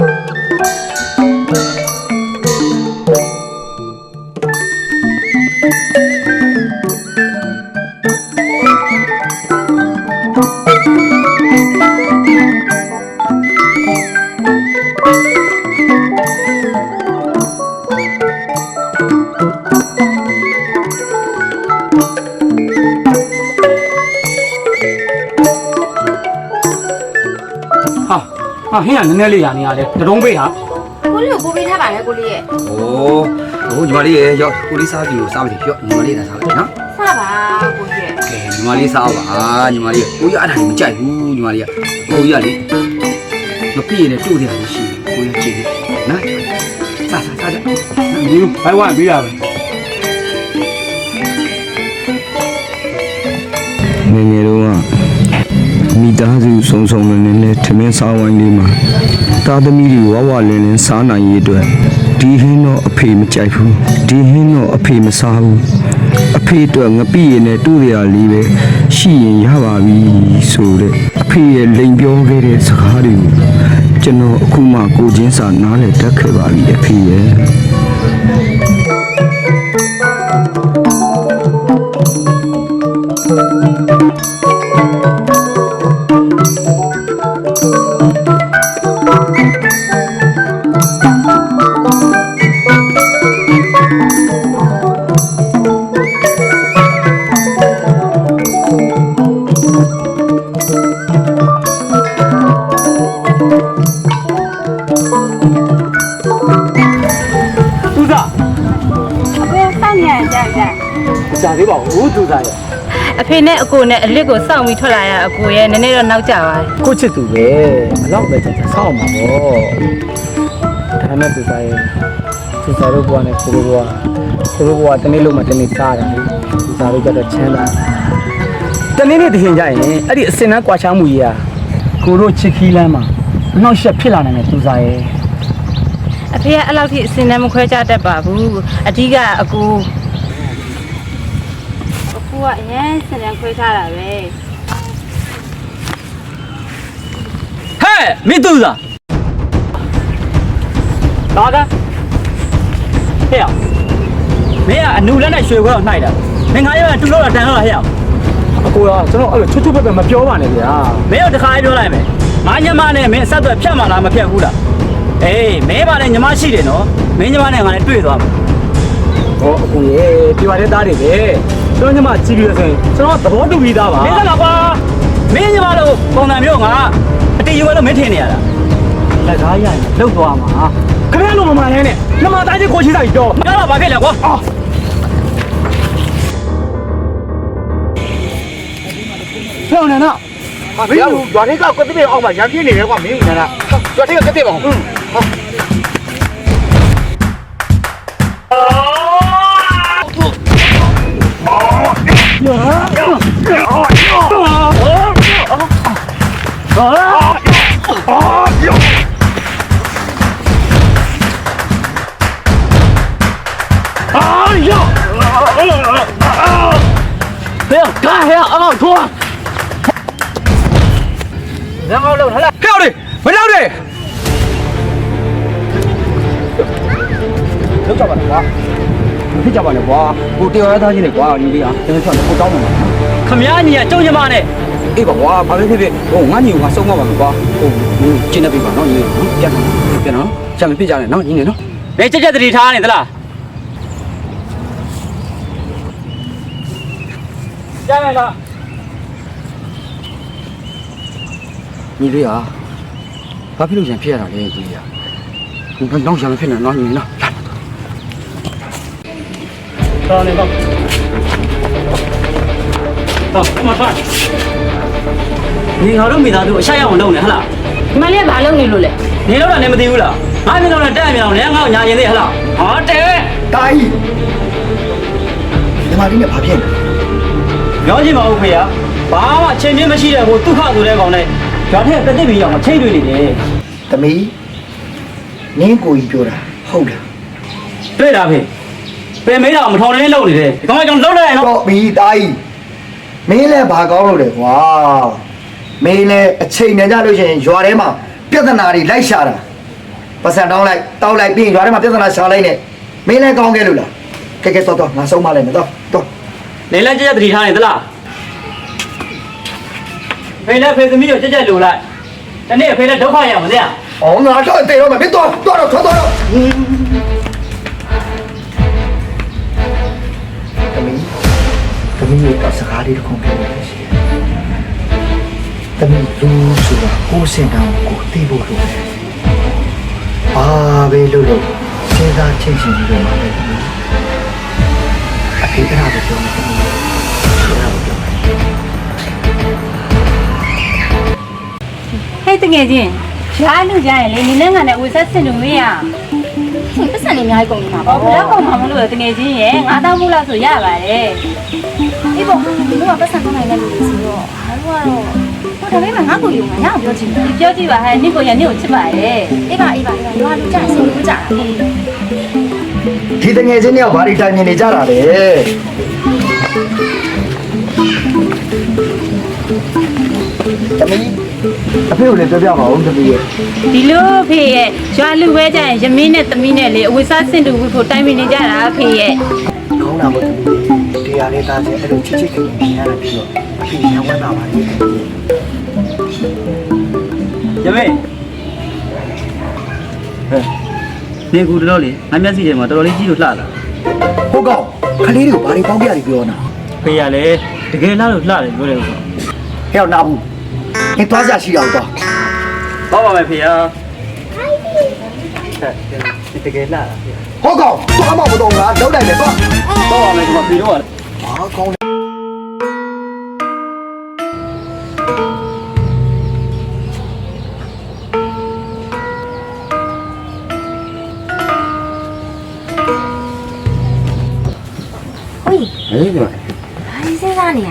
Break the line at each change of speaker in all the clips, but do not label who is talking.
ဟာ နည်းနည်းလေးရနေရတယ်တတုံးပေးဟာ
ကိုလေးကိုပို့ပေးထားပါနဲ့ကိုလေးရဲ့။
အိုးဟိုညီမလေးရေရောကိုလေးစားပြီကိုစားပြီရောညီမလေးလည်းစားပြီနော်
စပါကိုကြီးရဲ့။
ကဲညီမလေးစားပါညီမလေးကိုကြီးအဲ့ဒါကြီးမကြိုက်ဘူးညီမလေးကကိုကြီးကလေမပြည့်နဲ့တို့တယ်လို့ရှိရင်ကိုကြီးကကြည့်တယ်နော်။စားစားစားကြ။
ဒီဘိုင်ဝမ်ပြီးတာပဲ
ငယ်ငယ်တော့က မိသားစုစုံစုံလင်လင်နဲ့ထမင်းစားဝိုင်းလေးမှာသားသမီးတွေဝဝလင်လင်စားနိုင်ရေးအတွက်ဒီဟင်းတော့အဖေမကြိုက်ဘူးဒီဟင်းတော့အဖေမစားဘူးအဖေအတွက်ငပိရည်နဲ့တူရလေးပဲရှိရင်ရပါပြီဆိုတဲ့အဖေရဲ့လိန်ပြောခဲ့တဲ့စကားတွေကိုကျွန်တော်အခုမှကိုချင်းစာနားလည်တတ်ခဲ့ပါပြီအဖေရဲ့
ကြကြ
ကြာသေးပါဘူးသူစားရဲ့
အဖေနဲ့အကိုနဲ့အလစ်ကိုစောင့်ပြီးထွက်လာရအကိုရဲ့နည်းနည်းတော့နောက်ကျပါတယ်
ကိုချစ်သူပဲဘလောက်ပဲကြာကြာစောင့်မှာပေါ့ဒါနဲ့သူစားရဲ့သူစားတို့ဘွားနဲ့ကိုလိုဘွားကိုလိုဘွားတနေ့လုံးမှတနေ့စားတယ်သူစားတို့ကြတော့ချမ်းသာတနေ့နေ့တခင်ကြရင်အဲ့ဒီအစင်နှမ်းကွာချမှုကြီးอ่ะကိုတို့ချစ်ခီးလမ်းမှာအနောက်ရှက်ဖြစ်လာနိုင်တယ်သူစားရဲ့
အဖေကအဲ့လောက်ထိအစင်နဲ့မခွဲကြတတ်ပါဘူးအဓိကအကိုအ ကူကအရင်စင်နဲ့ခွဲထားတာပဲ
ဟဲ့မင်းသူစားဒါကဟဲ့မင်းကအနူလက်နဲ့ရွှေခွဲတော့နှိုက်တာမင်းငါရတူလို့တန်တော့ဟဲ့အကိုကကျွန်တော်အဲ့လိုချွတ်ချွတ်ပဲပဲမပြောပါနဲ့ဗျာမင်းတို့တခါပြောလိုက်မယ်ငါညမနဲ့မင်းအဆက်အသွယ်ဖြတ်မှလားမဖြတ်ဘူးလားအေးမင်းပါနဲ့ညမရှိတယ်နော်မင်းညမနဲ့ငါနဲ့တွေ့သွားမယ်ဟောအကိုရေဒီပါတဲ့သားတွေပဲ ကျွန်တော်ညမကြည့်ပြီးရဆိုရင်ကျွန်တော်သဘောတူပြီးသားပါမင်းကလားကွာမင်းညမလို့ပုံစံမျိုးငါအတီးယူလို့မင်းထင်နေရတာလက်ကားရရင်လှုပ်သွားမှာခင်ဗျားလုံးမမလဲနဲ့နမသားချင်းကိုရှိစားပြီးတော့မကတော့ဘာဖြစ်လဲကွာအော်ဖေောင်းနေနော်
ဟာမင်းတို့ရွာထဲကကွက်တဲ့အောက်မှာရံပြင်းနေတယ်ကွာမင်းကနာရွာထဲကကတဲ့ပါဟုတ်
ဖေောင်းကားဟဲ့အောင်ထွားညောင်းလို့ဟလာ
ဟဲ့လေမလောက်တယ်
လောက်ကြပါလားကွာမဖြစ်ကြပါနဲ့ကွာကိုတရားသားချင်းနဲ့ကွာညီလေးဟာကျွန်တော်ချက်ကိုတောင်းမှာခမည်းညီကကျုံညမနဲ့
အေးပါကွာဘာပဲဖြစ်ဖြစ်ဟိုငါညီကဆုံးမပါမယ်ကွာဟိုကျင်းနေပြီပါနော်ညီပြန်နော်ပြန်နော်ချက်မဖြစ်ကြနဲ့နော်ညီနေနော်
ဘယ်ကြက်ကြက်တတိထားနေသလား ကြားရလား
ညီလေးဟာဘာဖြစ်လို့ရံဖြစ်ရတာလဲညီလေးဟာနောက်ရံမဖြစ်နဲ့နော်ညီနော်လာ
တော်နေတော့တော့မဖတ်ညီငါတို့မိသားစုအရှာရအောင်လုပ်နေဟလား
ဒီမလေးကဘာလုပ်နေလို့လဲ
နေတော့လည်းမသိဘူးလားငါမျက်လုံးနဲ့တက်အမြောင်လည်းငါ့ကိုညာရင်သေးဟလားဟောတဲ့
တာကြီးဒီမှာလေးနဲ့ဘာဖြစ်လဲ
ပြောချင်ပါဦးဖေဟာဘာမှချိန်မြင့်မရှိတဲ့ဟိုဒုက္ခဆိုတဲ့ကောင်နဲ့ရွာထက်ကတိတ်ပြီးအောင်ချိန်တွေ့နေတယ်
သမီးနင်းကိုကြီးပြောတာဟုတ်လား
တွေ့တာဖေပင်မေးတာမထောင်နေလုံနေတယ်ဒီကောင်ကကျွန်တော်လုံးလိုက်ရနော်
တော့ဘီတာကြီးမင်းလည်းဘာကောင်းလို့လဲကွာမင်းလည်းအချိန်နဲ့ကြလို့ရှိရင်ရွာထဲမှာပြဿနာတွေလိုက်ရှာတာပတ်စံတောင်းလိုက်တောက်လိုက်ပြီးရင်ရွာထဲမှာပြဿနာရှာလိုက်နဲ့မင်းလည်းကောင်းခဲ့လို့လားကဲကဲတော့တော့ငါဆုံးမလိုက်မယ်တော့တော့
နေလဲကြက်ကြက်တတိထားနေသလားဖေနဲ့ဖေသမီးကိုကြက်ကြက်လိုလိုက်တနေ့ဖေနဲ့ဒုက္ခရအောင်မသိရ။
အော်ငါတော့တေတော့မယ်မင်းတော့တော့တော့ထွက်တော့တော့တမီးတမီးရဲ့စကားလေးတစ်ခုပြောလို့ရှိတယ်။တမီးလူဆိုတာကိုယ်စင်တောင်ကိုသိဖို့လိုတယ်။ဘာပဲလို့လို့စဉ်းစားချိန်ရှင်ပြီးတော့မှလည်းတမီး အဖေအဲ့ဒါပဲပြောမယ်တမီးအဲ့ဒါပဲပြောမယ်
ဟဲ့တကယ်ချင်းရှားလူကြရင်လေနင်းနဲ့ငါနဲ့ဝေဆက်စင်လို့မရ
ရှင်ပတ်စံနေအများကြီးကုန်နေတာ
ဘာ
ပေါ့
ဘလောက်ကောင်မှမလို့တကယ်ချင်းရဲ့ငါတောင်းမှုလားဆိုရပါတယ်
အေးပေါ့ဒီကပတ်စံကောင်းနိုင်တဲ့လူတွေဆိုတော့ဘာလို့ကတော့ဟိုဒါပေမဲ့ငါ့ကိုယုံမှာရအောင်ပြောချင်တယ်
ဒီပြောကြည့်ပါဟဲ့နင့်ကိုရနင့်ကိုချစ်ပါရဲ့
အေးပါအေးပါအေးပါရွာလူကြရင်စိတ်ကူးကြတာလေ
ဒီတငယ်ချင်းတွေကဘာတွေတိုင်မြင်နေကြတာလဲတမီးအဖေကိုလည်းပြောပြပါဦးတမီးရဲ့
ဒီလိုဖေရဲ့ရွာလူပဲကြရင်ယမင်းနဲ့သမီးနဲ့လေအဝေစားစင်တူဝဖို့တိုင်ပင်နေကြတာဖေရဲ့
ခေါင်းလာဖို့တမီးတရားလေးသားချင်းအဲ့လိုချစ်ချစ်ခင်ခင်နေရတယ်ပြီးတော့အဖေရဝမ်းသာပါလေ
ရမေဟဲ့ နေကူတော်လေငါမျက်စိထဲမှာတော်တော်လေးကြည့်လို့လှလာ
ဟုတ်ကောခလေးတွေကိုဘာတွေပေါင်းပြရပြောနာ
ဖေရလေတကယ်လှလို့လှတယ်ပြောတယ်ဆို
ဟဲ့အောင်နာဘူးဟဲ့သွားကြရှိအောင်တော့
တော့ပါမယ်ဖေရဟဲ့တကယ်လှတာဖေ
ဟုတ်ကောသွားမမတော့ငါလောက်လိုက်တယ်သွား
တော့ပါမယ်ဒီမှာဖေတော့
ဘာကောင်း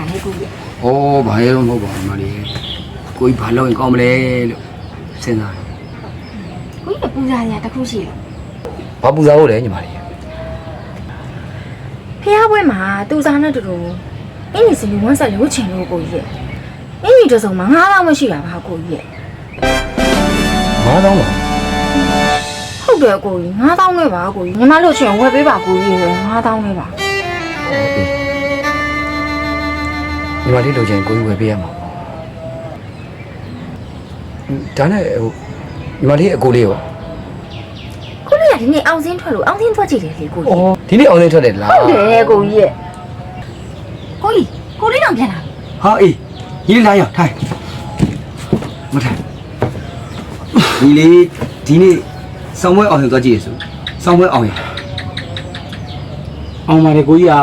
စဉ်းစားနေရလဲကိုကြီး
ဟောဘာရဲတော့မဟုတ်ပါဘူးမလေးကိုကြီးဘာလုပ်ရင်ကောင်းမလဲလို့စဉ်းစားတယ်
ကိုကြီးကပူဇာနေရတခုရှိလို့
ဘာပူစားဖို့လဲညီမလေး
ဖះပွဲမှာသူစားနဲ့တူတူအင်းကြီးစလူဝန်းဆက်လို့ချင်လို့ကိုကြီးရဲ့အင်းကြီးတစုံမှာ9000မရှိတာပါကိုကြီးရဲ့
ငါးတောင်းလား
ဟုတ်တယ်ကိုကြီး9000နဲ့ပါကိုကြီးညီမလို့ချင်ဝယ်ပေးပါကိုကြီးရဲ့9000နဲ့ပါ
ညီ မလေးလိုချင်ကိုကြီးဝယ်ပေးရမှာပေါ့ဒါနဲ့ဟိုညီမလေးအကိုလေးရော
ကိုလေးကဒီနေ့အောင်စင်းထွက်လို့အောင်စင်းထွက်ကြည့်တယ်လေကိုကြီး
အော်ဒီနေ့အောင်လေးထွက်တယ်လား
ဟုတ်တယ်ကိုကြီးရဲ့ကိုကြီးကိုလေးတော့ပြန်လာ
ဟာအေးညီလေးလာရောက်ထိုင်မထိုင်ညီလေးဒီနေ့ဆောင်းပွဲအောင်ရင်သွားကြည့်ရစို့ဆောင်းပွဲအောင်ရင်
အောင်ပါတယ်ကိုကြီးဟာ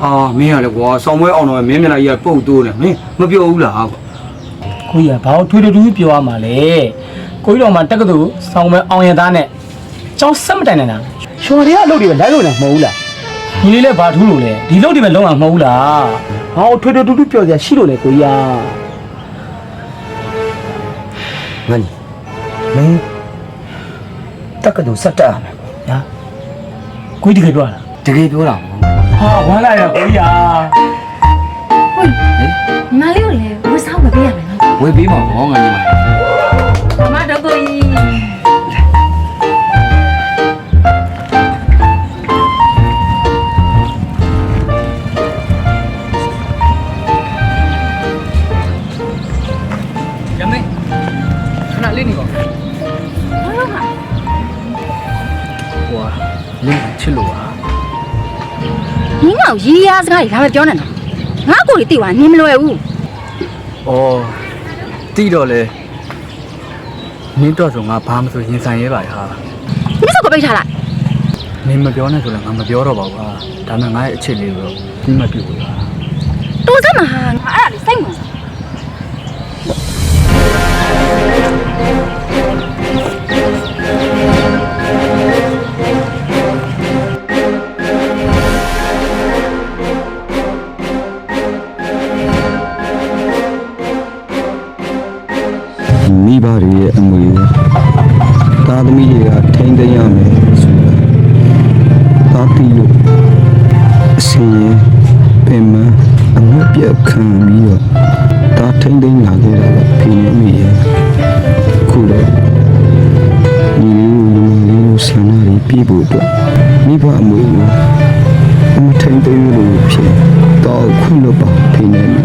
ဟာမင်းရလေကွာဆောင်းပွဲအောင်တော့မင်းမျက်နှာကြီးကပုတ်တိုးနေမင်းမပြောဘူးလားကွာ
ကိုကြီးကဘာလို့ထွေးထွေးပြောရမှာလဲကိုကြီးတော်မှာတက္ကသိုလ်ဆောင်းမဲ့အောင်ရသားနဲ့ကျောင်းဆက်မတိုင်နိုင်တာချော်တွေကအလုပ်တွေပဲလိုက်လို့လည်းမဟုတ်ဘူးလားညီလေးလည်းဘာထူးလို့လဲဒီလုပ်တွေပဲလုံးဝမဟုတ်ဘူးလားဘာလို့ထွေးထွေးတူတူပြောစရာရှိလို့လဲကိုကြီးဟာ
ငါညီမင်းတက်ကတူစက်တက်ရမယ်
ညာကိုကြီးတကယ်ပြောတာ
တကယ်ပြောတာပေါ့
ဟာဝမ်းလာရကိုကြီးဟာ
ညီမလေးကိုလည်းဝတ်စားဝယ်ပေးရမယ်နော်
ဝယ်ပေးမှာပေါ့ငါညီမ
မမတော့ကိုကြီး
ရမေခဏလေးနေပါ
ရီးရားစကားကြီးဒါပဲပြောနေတော့ငါကိုကြီးတိသွားနင်းမလွယ်ဘူး
ဩတီးတော့လေနင်းတော့ဆိုငါဘာမှမဆိုရင်ဆိုင်ရဲပါဟာ
ဒီစကောပိတ်ထားလိုက်
နင်းမပြောနဲ့ဆိုလည်းငါမပြောတော့ပါဘူးဟာဒါမှငါရဲ့အချစ်လေးကိုပြီးမပြုတ်ဘူးဟာ
တော်စမ်းမှာဟာငါအဲ့ဒါလေးစိတ်ဝင်စား
တော့ခွ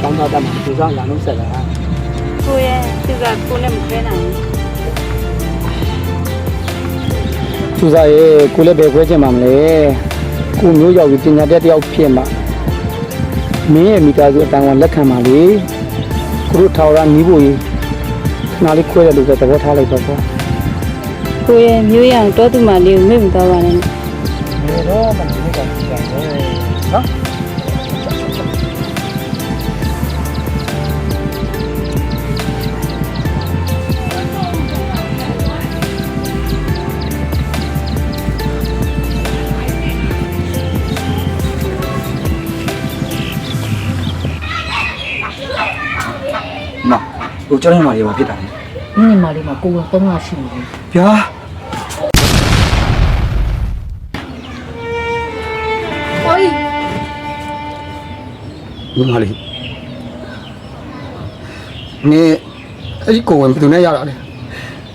ကမှနေပြီး
ကျောင်းသားတက်
မှ
ဒီစားလာလို့ဆက်လာ
ကိုရဲ့သူကကိုနဲ့မခွဲနိုင်ဘူး
သူစားရေကိုလည်းဘယ်ခွဲချင်မှာမလဲကိုမျိုးရောက်ပြီးပညာတတ်တယောက်ဖြစ်မှာမင်းရဲ့မိသားစုအတန်ကလက်ခံပါလေကိုတို့ထာဝရနီးဖို့ကြီးခဏလေးခွဲရလို့ပဲသဘောထားလိုက်တော့ပေါ့
ကိုရဲ့မျိုးရအောင်တောသူမလေးကိုမေ့မသွားပါနဲ့
ဘယ်တော့မှဒီနေ့ကကြည့်ရတယ်နော်
ဟိုကျောင်းရမှာတွေဘာဖြစ်တာလဲ
နင်းနေမလေးမှာကိုယ်ကသုံးရရှိနေတယ်
ဗျာ
ဟိုကြီး
ညီမလေးနေအဲ့ဒီကိုဝင်ဘယ်သူနဲ့ရတာလဲ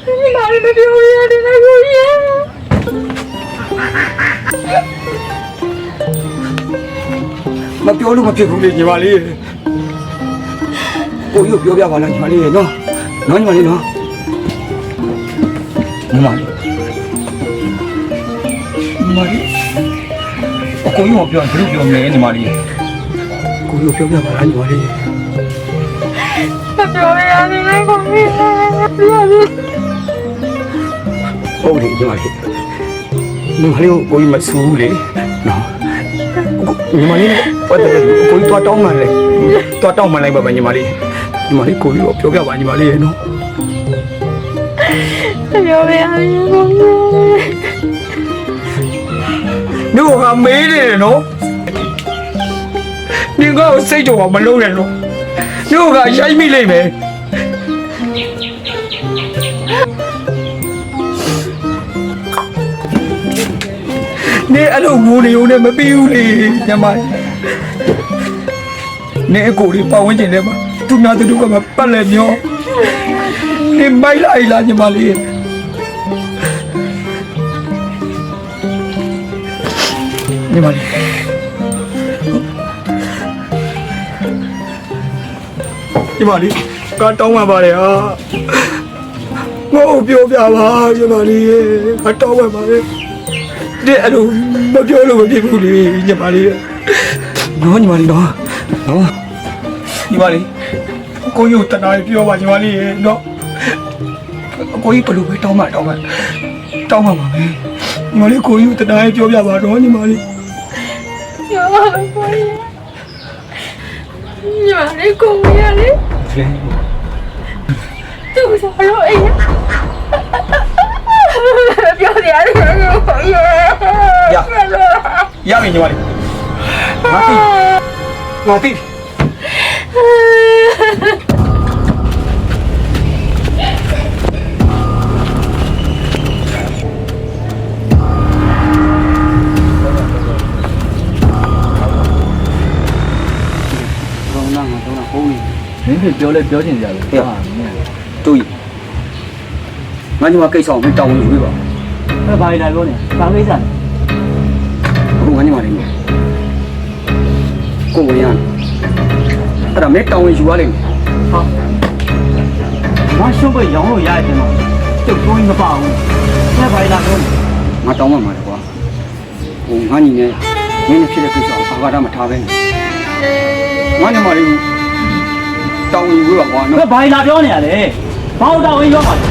ဒီမှာလည်းမပြောရတဲ့နဲ့ကိုကြီး
မပြောလို့မဖြစ်ဘူးလေညီမလေး ကိုကြီးကိုပြောပြပါလားညီမလေးနော်နော်ညီမလေးနော်ညီမလေးညီမလေးအကိုကြီးကပြောရင်ဘယ်လိုပြောမလဲညီမလေးကိုကြီးကိုပြောပြပါလားညီမလေး
ပြောရတဲ့နဲ့ကိုကြီး
ဟုတ်တယ်ညီမလေးညီမလေးကိုကိုကြီးမဆူဘူးလေနော်ညီမလေးပတ်တယ်ကိုကြီးတော့တောင်းမှလဲတော့တောင်းမှလိုက်ပါပါညီမလေး ညီမလေးကိုပြီးတော့ပြောပြပါညီမလေးရေနော်
ပြောပြရမယ်
ညို့ကမေးနေတယ်နော်ညင်ကောစိတ်ကြောမလုံးနဲ့နော်ညို့ကရိုက်မိလိမ့်မယ်နေအဲ့လိုငိုနေုံနဲ့မပြီးဘူးလေညီမနေအကိုလေးပတ်ဝန်းကျင်ထဲမှာ သူများသူတို့ကမပတ်လဲမျောနေမိုက်လိုက်လားညီမလေးညီမလေးညီမလေးကတောင်းပါပါတယ်ဟာငို့ပြောပြပါညီမလေးကတောင်းပါပါတယ်တဲ့အဲ့လိုမပြောလို့မဖြစ်ဘူးလေညီမလေးနော်ညီမလေးနော်နော်ညီမလေး ကိုကြီးကိုတနားပြောပါညီမလေးနော်ကိုကြီးဘယ်လိုပဲတောင်းမှတောင်းမှတောင်းမှပါမယ်ညီမလေးကိုကြီးကိုတနားပြောပြပါတော့ညီမလေး
ပြောပါကိုကြီးညာလေးကိုကြီးရလေသူ့စားလို့အေးပြောရတယ်ကိုကြီး
ရရပြီညီမလေးငါသိငါသိ
တော့နာငါတော့ပုံနေ
မင်းဖြစ်ပြောလဲပြောချင်ကြတယ်
ဟဲ့တူကြီးငါညီမကိစ္စအောင်မတောင်းလို့ပြပါ
အဲ့ဘာလဲပြောနေဘာကိစ္စလဲ
အခုငါညီမလေးကိုဝင်ရအဲ့ဒါမဲတောင်းဝင်ယူရလိမ့်မယ်
ဟာငါရှုံးပဲရောင်းလို့ရရတယ်မှာကျုပ်ကိုင်းမပါဘူးအဲ့ဘာလဲပြောနေ
ငါတောင်းမှမှာလေကွာဟိုငါညီနဲ့မင်းနဲ့ဖြစ်တဲ့ကိစ္စကိုဘာကမှထားပဲငါညီမလေးတောင်းဝင်ယူပါကွာ
ဘ
နော်
ယ်ဘာလဲပြောနေရလဲဘာလို့တောင်းဝင်ရောပါလဲ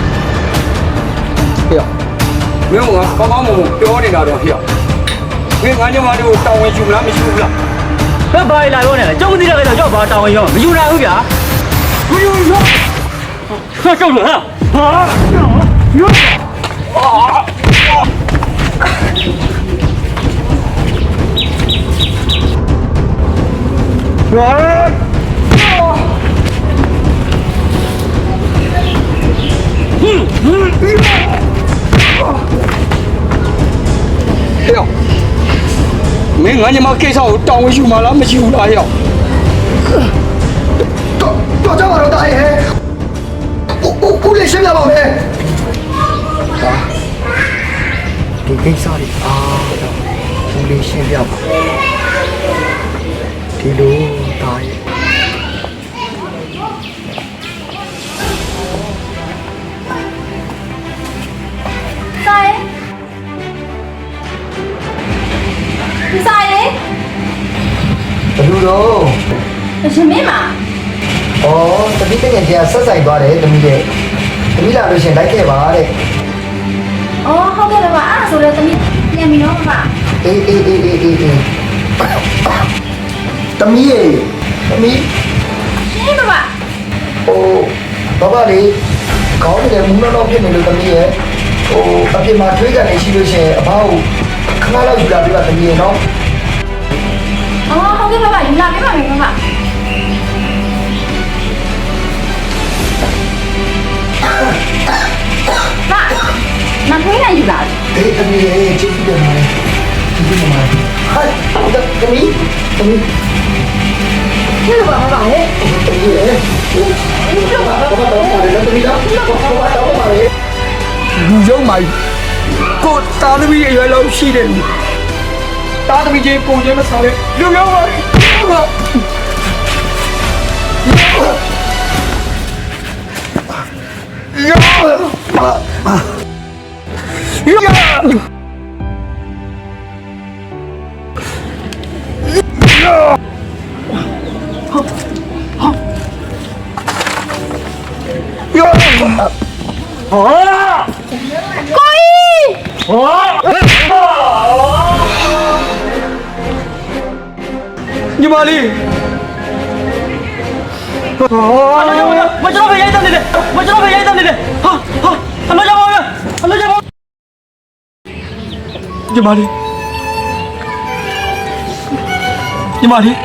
ဟေ့မင်းကကောင်းကောင်းမွန်မွန်ပြောနေတာတော့ဟေ့မင်းငါညီမလေးကိုတောင်းဝင်ယူမလားမရှိဘူးလား
ဘယ်ဘာလဲပြောနေလဲကျုံမသိတဲ့ကိစ္စကြောက်ဘာတောင်းဝင်ရောမယူနိုင်ဘူးဗျာ မယူရောဟာကြောက်လို့ဟာ
ဟဲ့မင်းငါညီမကိစ္စကိုတောင်းဝယူမလားမရှိဘူးလားဟဲ့ တော့တော့ကြပါတော့တာရဲ့ဦးဦးဦးလေးရှင်းပြပါမယ်ဒီကိစ္စတွေအားတော့ဦးလေးရှင်းပြပါဒီလို တိ
တ
င
ယ်ကြီးကဆက်ဆိုင်သွားတယ်တမီးတဲ့တမီးလာလို့ရှရင်လိုက်ခဲ့ပါတဲ့
အော်ဟုတ်ကဲ့ပါအဲ့ဒါဆိုတော့တမီးပြန်ပြီနော်မမ
အေးအေးအေးအေးအေးအေးတမီးရေတမီး
ရှင်းပါပါ
ဟိုဘာပါလေခေါင်းတွေမူးတော့ဖြစ်နေလို့တမီးရဲ့ဟိုအပြင်မှာထွေးကန်နေရှိလို့ရှရင်အဘောက်ခဏလောက်ယူလာပြပါတမီးရေနော်
အော်ဟုတ်ကဲ့ပါပါယူလာပေးပါမယ်မမ မမထွေးနိုင်ယူလာတယ်
အေးတမီးရေချစ်တယ်မှာချစ်တယ်မှာဟဲ့တမီးတမီး
ရှင်းပါပါပါလေ
တမီးရေဘာဘာဘာလဲတမီးလားဘာဘာတော့ပါလေ
လူယုံမာကိုတာသမီးအရွယ်လောက်ရှိတယ်လူတာသမီးချင်းပုံချင်းမစားတဲ့လူယုံမာယောယောဟောညီမလေး ဟော
အလောကြောင့် မကျွန်တော်ပဲရိုက်တယ်လေမကျွန်တော်ပဲရိုက်တယ်လေဟာဟာအလောကြောင့်အလောကြောင့်
ညီမလေးညီမလေး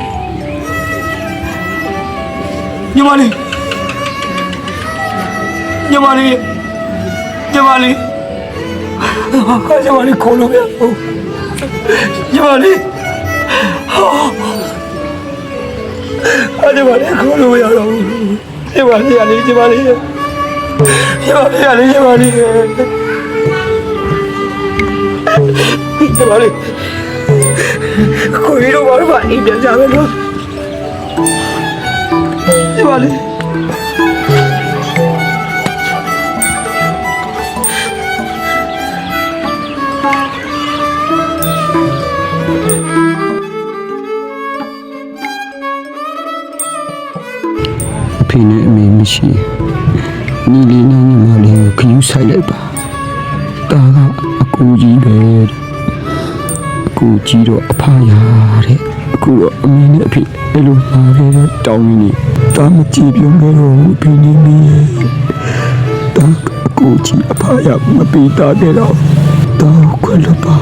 ညီမလေးညီမလေးညီမလေးဟာညီမလေးခေါ်လို့မရဘူးညီမလေး ဟာညီမလေးခေါ်လို့မရတော့ဘူးညီမလေးညီမလေးညီမလေးညီမလေးညီမလေးဒီပါလေကိုရီတော့ဘာလို့အိမ်ပြန်ကြမယ်လို့ဒီပါလေ
ဖေနဲ့အမေမရှိညီလေးနဲ့ညီမလေးကိုခယူးဆိုင်လိုက်ပါဒါကအကူကြီးပဲတဲ့အကူကြီးတော့အဖရာတဲ့အခုတော့အမေနဲ့အဖေအဲ့လိုပါပဲတောင်းနေဒါမကြည့်ပြုံးကြတော့ဘူးအဖေနဲ့မင်းရဲ့ဒါအကူကြီးအဖရာမပေးတာကြတော့တော့ခွက်လို့ပါ